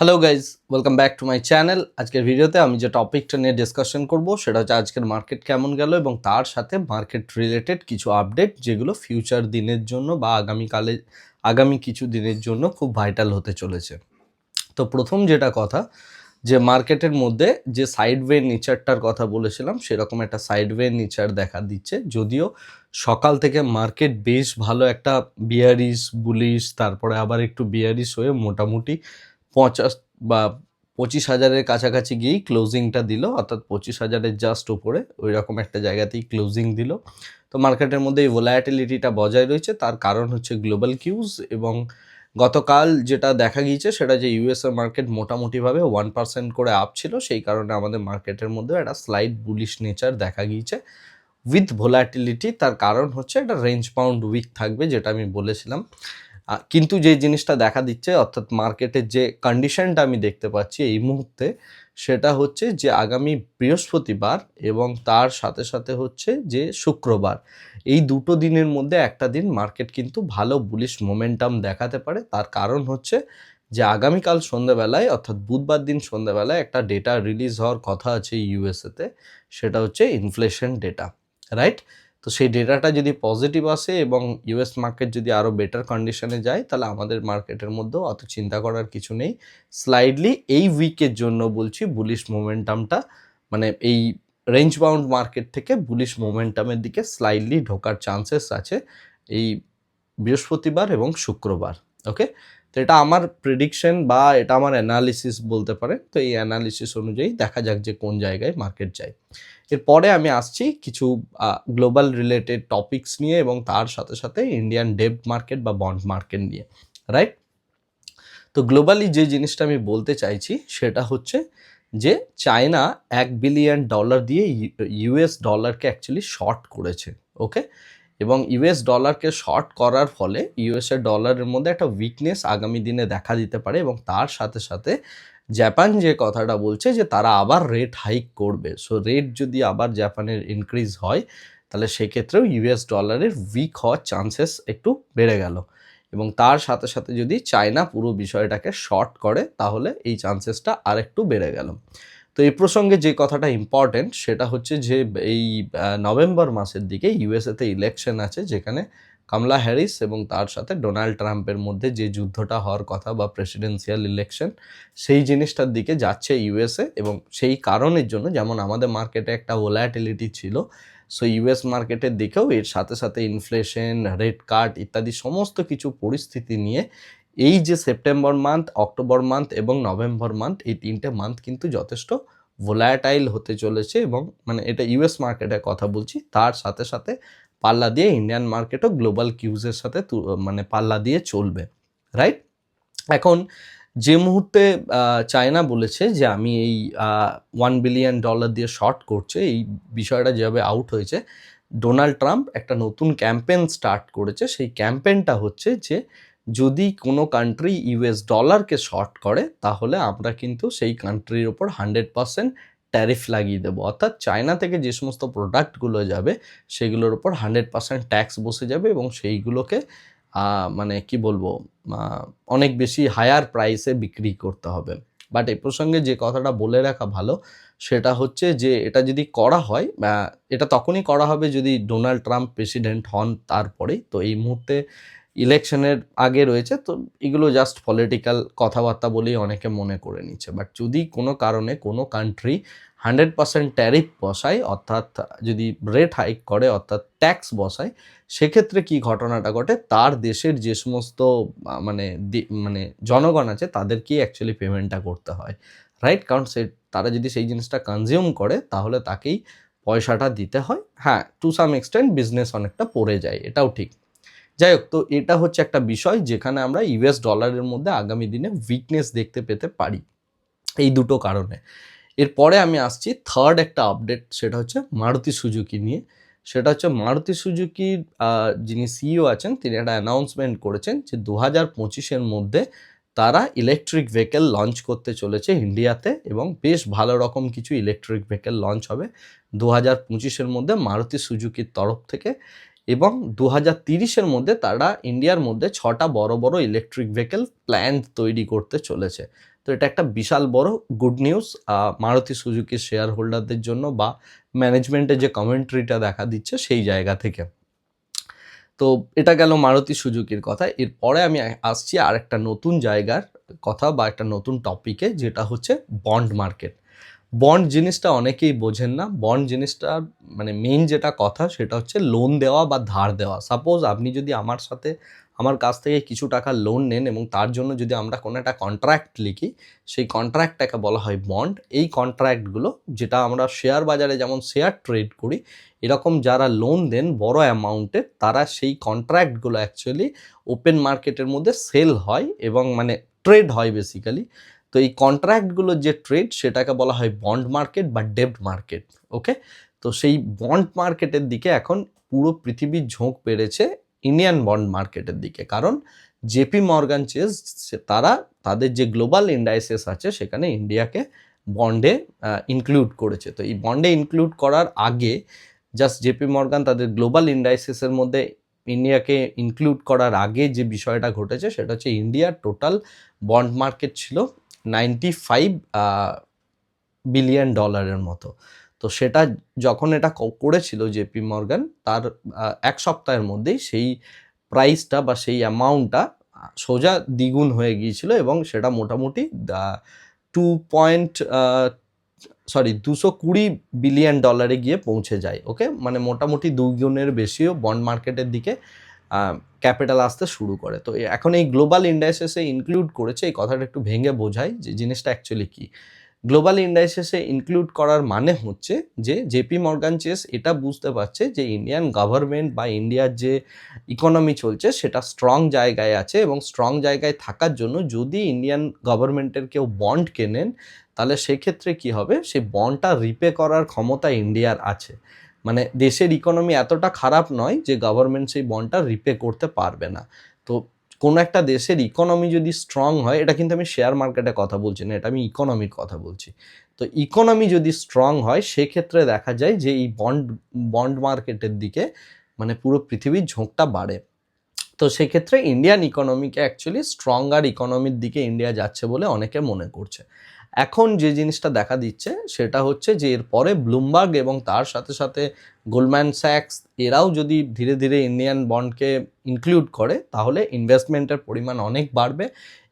Hello guys welcome back to my channel আজকের ভিডিওতে আমি যে টপিকটা নিয়ে ডিসকাশন করব, সেটা হচ্ছে আজকের মার্কেট কেমন গেল এবং তার সাথে মার্কেট রিলেটেড কিছু আপডেট যেগুলো ফিউচার দিনের জন্য বা আগামীকালে আগামী কিছু দিনের জন্য খুব ভাইটাল হতে চলেছে। তো প্রথম যেটা কথা, যে মার্কেটের মধ্যে যে সাইডওয়ে নেচারটার কথা বলেছিলাম, সেরকম একটা সাইডওয়ে নেচার দেখা দিচ্ছে। যদিও সকাল থেকে মার্কেট বেশ ভালো একটা বিয়ারিশ বুলিশ তারপরে আবার একটু বিয়ারিশ হয়ে মোটামুটি পঞ্চাশ বা পঁচিশ হাজারের কাছাকাছি গিয়েই ক্লোজিংটা দিল, অর্থাৎ পঁচিশ হাজারের জাস্ট উপরে ওই রকম একটা জায়গাতেই ক্লোজিং দিল। তো মার্কেটের মধ্যে এই ভোলাটিলিটিটা বজায় রয়েছে, তার কারণ হচ্ছে গ্লোবাল কিউজ এবং গতকাল যেটা দেখা গিয়েছে সেটা যে ইউএসএ মার্কেট মোটামুটিভাবে ওয়ান পার্সেন্ট করে আপ ছিল, সেই কারণে আমাদের মার্কেটের মধ্যে একটা স্লাইড বুলিশ নেচার দেখা গিয়েছে। উইথ ভোলাটিলিটি তার কারণ হচ্ছে একটা রেঞ্জ পাউন্ড উইক থাকবে, যেটা আমি বলেছিলাম। কিন্তু যে জিনিসটা দেখা দিচ্ছে, অর্থাৎ মার্কেটের যে কন্ডিশনটা আমি দেখতে পাচ্ছি এই মুহূর্তে, সেটা হচ্ছে যে আগামী বৃহস্পতিবার এবং তার সাথে সাথে হচ্ছে যে শুক্রবার। এই দুটো দিনের মধ্যে একটা দিন মার্কেট কিন্তু ভালো বুলিশ মোমেন্টাম দেখাতে পারে। তার কারণ হচ্ছে যে আগামীকাল সন্ধ্যাবেলায়, অর্থাৎ বুধবার দিন সন্ধ্যাবেলায় একটা ডেটা রিলিজ হওয়ার কথা আছে ইউএসএতে সেটা হচ্ছে ইনফ্লেশন ডেটা রাইট তো সেই ডেটাটা যদি পজিটিভ আসে এবং ইউএস মার্কেট যদি আরও বেটার কন্ডিশনে যায়, তাহলে আমাদের মার্কেটের মধ্যেও অত চিন্তা করার কিছু নেই। স্লাইডলি এই উইকের জন্য বলছি বুলিশ মোমেন্টামটা মানে এই রেঞ্জ বাউন্ড মার্কেট থেকে বুলিশ মোমেন্টামের দিকে স্লাইডলি ঢোকার চান্সেস আছে এই বৃহস্পতিবার এবং শুক্রবার ওকে তো এটা আমার প্রেডিকশন বা এটা আমার অ্যানালিসিস বলতে পারে। তো এই অ্যানালিসিস অনুযায়ী দেখা যাক যে কোন জায়গায় মার্কেট যায়। এরপরে আমি আসছি কিছু গ্লোবাল রিলেটেড টপিকস নিয়ে এবং তার সাথে সাথে ইন্ডিয়ান ডেপ মার্কেট বা বন্ড মার্কেট নিয়ে রাইট তো গ্লোবালি যে জিনিসটা আমি বলতে চাইছি সেটা হচ্ছে যে চায়না এক বিলিয়ন ডলার দিয়ে ইউএস ডলারকে অ্যাকচুয়ালি শর্ট করেছে ওকে এবং ইউএস ডলারকে শর্ট করার ফলে ইউএসএ ডলারের মধ্যে একটা উইকনেস আগামী দিনে দেখা দিতে পারে এবং তার সাথে সাথে জাপান যে কথাটা বলছে যে তারা আবার রেট হাইক করবে। সো রেট যদি আবার জাপানের ইনক্রিজ হয়, তাহলে সেক্ষেত্রেও ইউএস ডলারের উইক হওয়ার চান্সেস একটু বেড়ে গেল। এবং তার সাথে সাথে যদি চায়না পুরো বিষয়টাকে শর্ট করে, তাহলে এই চান্সেসটা আরেকটু বেড়ে গেল। তো এই প্রসঙ্গে যে কথাটা ইম্পর্টেন্ট সেটা হচ্ছে যে এই নভেম্বর মাসের দিকে ইউএসএতে ইলেকশন আছে যেখানে কমলা হ্যারিস এবং তার সাথে ডোনাল্ড ট্রাম্পের মধ্যে যে যুদ্ধটা হওয়ার কথা বা প্রেসিডেন্সিয়াল ইলেকশন সেই জিনিসটার দিকে যাচ্ছে ইউএসএ এবং সেই কারণের জন্য যেমন আমাদের মার্কেটে একটা ভোলাটিলিটি ছিল সো ইউএস মার্কেটের দিকেও এর সাথে সাথে ইনফ্লেশন রেড কার্ড ইত্যাদি সমস্ত কিছু পরিস্থিতি নিয়ে এই যে সেপ্টেম্বর মান্থ অক্টোবর মান্থ এবং নভেম্বর মান্থ এই তিনটে মান্থ কিন্তু যথেষ্ট ভোলাটাইল হতে চলেছে এবং মানে এটা ইউএস মার্কেটের কথা বলছি, তার সাথে সাথে পাল্লা দিয়ে ইন্ডিয়ান মার্কেটও গ্লোবাল কিউজের সাথে মানে পাল্লা দিয়ে চলবে রাইট এখন যে মুহূর্তে চায়না বলেছে যে আমি এই ওয়ান বিলিয়ন ডলার দিয়ে শর্ট করছে, এই বিষয়টা যেভাবে আউট হয়েছে ডোনাল্ড ট্রাম্প একটা নতুন ক্যাম্পেন স্টার্ট করেছে, সেই ক্যাম্পেনটা হচ্ছে যে যদি কোনো কান্ট্রি ইউএস ডলারকে শর্ট করে, তাহলে আমরা কিন্তু সেই কান্ট্রির ওপর হান্ড্রেড পার্সেন্ট ট্যারিফ লাগিয়ে দেবো। অর্থাৎ চায়না থেকে যে সমস্ত প্রোডাক্টগুলো যাবে, সেগুলোর ওপর হান্ড্রেড পার্সেন্ট ট্যাক্স বসে যাবে এবং সেইগুলোকে মানে কি বলব অনেক বেশি হায়ার প্রাইসে বিক্রি করতে হবে। বাট এ প্রসঙ্গে যে কথাটা বলে রাখা ভালো, সেটা হচ্ছে যে এটা যদি করা হয় এটা তখনই করা হবে যদি ডোনাল্ড ট্রাম্প প্রেসিডেন্ট হন তারপরেই। তো এই মুহূর্তে ইলেকশনের আগে রয়েছে, তো এগুলো জাস্ট পলিটিক্যাল কথাবার্তা বলেই অনেকে মনে করে নিচ্ছে। বাট যদি কোনো কারণে কোনো কান্ট্রি হান্ড্রেড পার্সেন্ট ট্যারিফ বসায়, অর্থাৎ যদি রেট হাইক করে, অর্থাৎ ট্যাক্স বসায়, সেক্ষেত্রে কি ঘটনাটা ঘটে? তার দেশের যে সমস্ত মানে মানে জনগণ আছে, তাদেরকেই অ্যাকচুয়ালি পেমেন্টটা করতে হয়। রাইট কারণ সে, তারা যদি সেই জিনিসটা কনজিউম করে, তাহলে তাকেই পয়সাটা দিতে হয়। হ্যাঁ টু সাম এক্সটেন্ট বিজনেস অনেকটা পড়ে যায়, এটাও ঠিক। যাই হোক তো এটা হচ্ছে একটা বিষয় যেখানে আমরা ইউএস ডলারের মধ্যে আগামী দিনে উইকনেস দেখতে পেতে পারি এই দুটো কারণে। এরপরে আমি আসছি থার্ড একটা আপডেট সেটা হচ্ছে মারুতি সুজুকি নিয়ে। সেটা হচ্ছে মারুতি সুজুকির যিনি সিইও আছেন, তিনি একটা অ্যানাউন্সমেন্ট করেছেন যে দু হাজার পঁচিশের মধ্যে তারা ইলেকট্রিক ভেহিকেল লঞ্চ করতে চলেছে ইন্ডিয়াতে এবং বেশ ভালো রকম কিছু ইলেকট্রিক ভেহিকেল লঞ্চ হবে। দু হাজার পঁচিশের মধ্যে মারুতি সুজুকির তরফ থেকে। এবং দু হাজার তিরিশের মধ্যে তারা ইন্ডিয়ার মধ্যে ছটা বড় বড় ইলেকট্রিক ভেহিকেল প্ল্যান তৈরি করতে চলেছে। তো এটা একটা বিশাল বড় গুড নিউজ মারুতি সুজুকির শেয়ার হোল্ডারদের জন্য বা ম্যানেজমেন্টের যে কমেন্ট্রিটা দেখা দিচ্ছে সেই জায়গা থেকে। তো এটা গেল মারুতি সুজুকির কথা। এরপরে আমি আসছি আর একটা নতুন জায়গার কথা বা একটা নতুন টপিকে যেটা হচ্ছে বন্ড মার্কেট বন্ড জিনিসটা অনেকেই বোঝেন না। বন্ড জিনিসটা মানে মেইন যেটা কথা সেটা হচ্ছে লোন দেওয়া বা ধার দেওয়া। সাপোজ আপনি যদি আমার সাথে আমার কাছ থেকে কিছু টাকা লোন নেন এবং তার জন্য যদি আমরা কোনো একটা কন্ট্রাক্ট লিখি, সেই কন্ট্রাক্টটাকে বলা হয় বন্ড এই কন্ট্রাক্টগুলো যেটা আমরা শেয়ার বাজারে যেমন শেয়ার ট্রেড করি, এরকম যারা লোন দেন বড় অ্যামাউন্টের তারা সেই কন্ট্রাক্টগুলো অ্যাকচুয়ালি ওপেন মার্কেটের মধ্যে সেল হয় এবং মানে ট্রেড হয় বেসিক্যালি তো এই কন্ট্রাক্টগুলোর যে ট্রেড সেটাকে বলা হয় বন্ড মার্কেট বা ডেব্ট মার্কেট ওকে তো সেই বন্ড মার্কেটের দিকে এখন পুরো পৃথিবীর ঝোঁক বেড়েছে ইন্ডিয়ান বন্ড মার্কেটের দিকে। কারণ জেপি মর্গান চেস তারা তাদের যে গ্লোবাল ইন্ডাইসেস আছে সেখানে ইন্ডিয়াকে বন্ডে ইনক্লুড করেছে। তো এই বন্ডে ইনক্লুড করার আগে জাস্ট জেপি মর্গান তাদের গ্লোবাল ইন্ডাইসেসের মধ্যে ইন্ডিয়াকে ইনক্লুড করার আগে যে বিষয়টা ঘটেছে সেটা হচ্ছে ইন্ডিয়ার টোটাল বন্ড মার্কেট ছিল নাইনটি ফাইভ বিলিয়ন ডলারের মতো। তো সেটা যখন এটা করেছিল জেপি মর্গান, তার এক সপ্তাহের মধ্যেই সেই প্রাইসটা বা সেই অ্যামাউন্টটা সোজা দ্বিগুণ হয়ে গিয়েছিল এবং সেটা মোটামুটি টু পয়েন্ট সরি দুশো কুড়ি বিলিয়ন ডলারে গিয়ে পৌঁছে যায় ওকে মানে মোটামুটি দুগুণের বেশিও বন্ড মার্কেটের দিকে ক্যাপিটাল আসতে শুরু করে। তো এখন এই গ্লোবাল ইন্ডাইসেসে ইনক্লুড করেছে, এই কথাটা একটু ভেঙে বোঝাই যে জিনিসটা অ্যাকচুয়ালি কী। গ্লোবাল ইন্ডাইসেসে ইনক্লুড করার মানে হচ্ছে যে জেপি মর্গান চেস এটা বুঝতে পারছে যে ইন্ডিয়ান গভর্নমেন্ট বা ইন্ডিয়ার যে ইকোনমি চলছে সেটা স্ট্রং জায়গায় আছে এবং স্ট্রং জায়গায় থাকার জন্য যদি ইন্ডিয়ান গভর্নমেন্টের কেউ বন্ড কেনেন, তাহলে সেক্ষেত্রে কি হবে? সেই বন্ডটা রিপে করার ক্ষমতা ইন্ডিয়ার আছে। মানে দেশের ইকোনমি এতটা খারাপ নয় যে গভর্নমেন্ট সেই বন্ডটা রিপে করতে পারবে না। তো কোনো একটা দেশের ইকোনমি যদি স্ট্রং হয়, এটা কিন্তু আমি শেয়ার মার্কেটে কথা বলছি না, এটা আমি ইকোনমির কথা বলছি। তো ইকোনমি যদি স্ট্রং হয়, সেক্ষেত্রে দেখা যায় যে এই বন্ড বন্ড মার্কেটের দিকে মানে পুরো পৃথিবীর ঝোঁকটা বাড়ে। তো সেক্ষেত্রে ইন্ডিয়ান ইকোনমিকে অ্যাকচুয়ালি স্ট্রঙ্গার ইকোনমির দিকে ইন্ডিয়া যাচ্ছে বলে অনেকে মনে করছে। এখন যে জিনিসটা দেখা দিচ্ছে সেটা হচ্ছে যে এরপরে ব্লুমবার্গ এবং তার সাথে সাথে গোল্ডম্যান স্যাক্স এরাও যদি ধীরে ধীরে ইন্ডিয়ান বন্ডকে ইনক্লুড করে, তাহলে ইনভেস্টমেন্টের পরিমাণ অনেক বাড়বে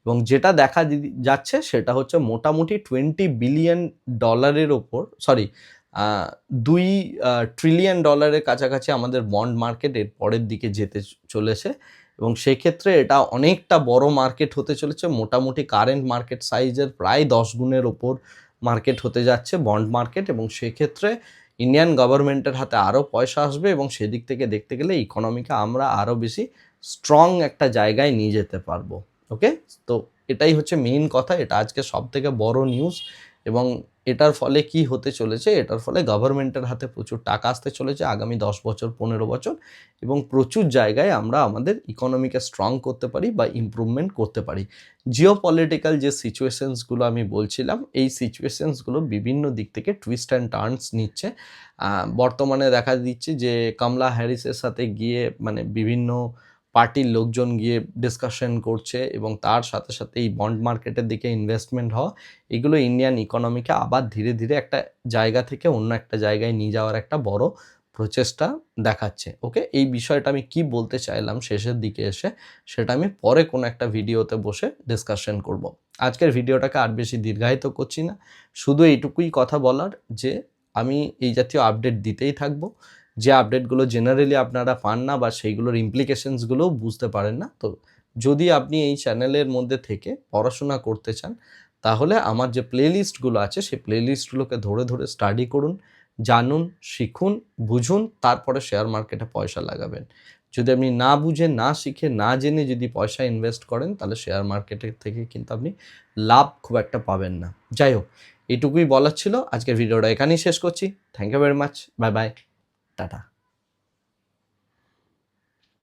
এবং যেটা দেখা যাচ্ছে সেটা হচ্ছে মোটামুটি টোয়েন্টি বিলিয়ন ডলারের ওপর সরি দুই ট্রিলিয়ন ডলারের কাছাকাছি আমাদের বন্ড মার্কেট এর পরের দিকে যেতে চলেছে। এবং সেক্ষেত্রে এটা অনেকটা বড় মার্কেট হতে চলেছে। মোটামুটি কারেন্ট মার্কেট সাইজের প্রায় দশ গুণের ওপর মার্কেট হতে যাচ্ছে বন্ড মার্কেট এবং সেক্ষেত্রে ইন্ডিয়ান গভর্নমেন্টের হাতে আরও পয়সা আসবে এবং সেদিক থেকে দেখতে গেলে ইকোনমিকে আমরা আরও বেশি স্ট্রং একটা জায়গায় নিয়ে যেতে পারব। ওকে তো এটাই হচ্ছে মেইন কথা। এটা আজকে সব থেকে বড় নিউজ এবং এটার ফলে কি হতে চলেছে? এটার ফলে গভর্নমেন্টের হাতে প্রচুর টাকা আসতে চলেছে আগামী দশ বছর, পনেরো বছর এবং প্রচুর জায়গায় আমরা আমাদের ইকোনমিকে স্ট্রং করতে পারি বা ইমপ্রুভমেন্ট করতে পারি। জিও পলিটিক্যাল যে সিচুয়েশনসগুলো আমি বলছিলাম, এই সিচুয়েশনসগুলো বিভিন্ন দিক থেকে টুইস্ট অ্যান্ড টার্নস নিচ্ছে। বর্তমানে দেখা দিচ্ছে যে কমলা হ্যারিসের সাথে গিয়ে মানে বিভিন্ন পার্টির লোকজন গিয়ে ডিসকাশন করছে এবং তার সাথে সাথে এই বন্ড মার্কেটের দিকে ইনভেস্টমেন্ট হওয়া, এগুলো ইন্ডিয়ান ইকোনমিকে আবার ধীরে ধীরে একটা জায়গা থেকে অন্য একটা জায়গায় নিয়ে যাওয়ার একটা বড় প্রচেষ্টা দেখাচ্ছে। ওকে এই বিষয়টা আমি কি বলতে চাইলাম শেষের দিকে এসে, সেটা আমি পরে কোনো একটা ভিডিওতে বসে ডিসকাশন করব। আজকের ভিডিওটাকে আর বেশি দীর্ঘায়িত করছি না। শুধু এইটুকুই কথা বলার যে, আমি এই জাতীয় আপডেট দিতেই থাকব। যে আপডেটগুলো জেনারেলি আপনারা পান না বা সেইগুলোর ইমপ্লিকেশনসগুলোও বুঝতে পারেন না, তো যদি আপনি এই চ্যানেলের মধ্যে থেকে পড়াশোনা করতে চান, তাহলে আমার যে প্লেলিস্টগুলো আছে, সেই প্লেলিস্টগুলোকে ধরে ধরে স্টাডি করুন, জানুন, শিখুন, বুঝুন, তারপরে শেয়ার মার্কেটে পয়সা লাগাবেন। যদি আপনি না বুঝে, না শিখে, না জেনে যদি পয়সা ইনভেস্ট করেন, তাহলে শেয়ার মার্কেটের থেকে কিন্তু আপনি লাভ খুব একটা পাবেন না। যাই হোক, এটুকুই বলার ছিল। আজকের ভিডিওটা এখানেই শেষ করছি। Thank you very much bye bye Tata.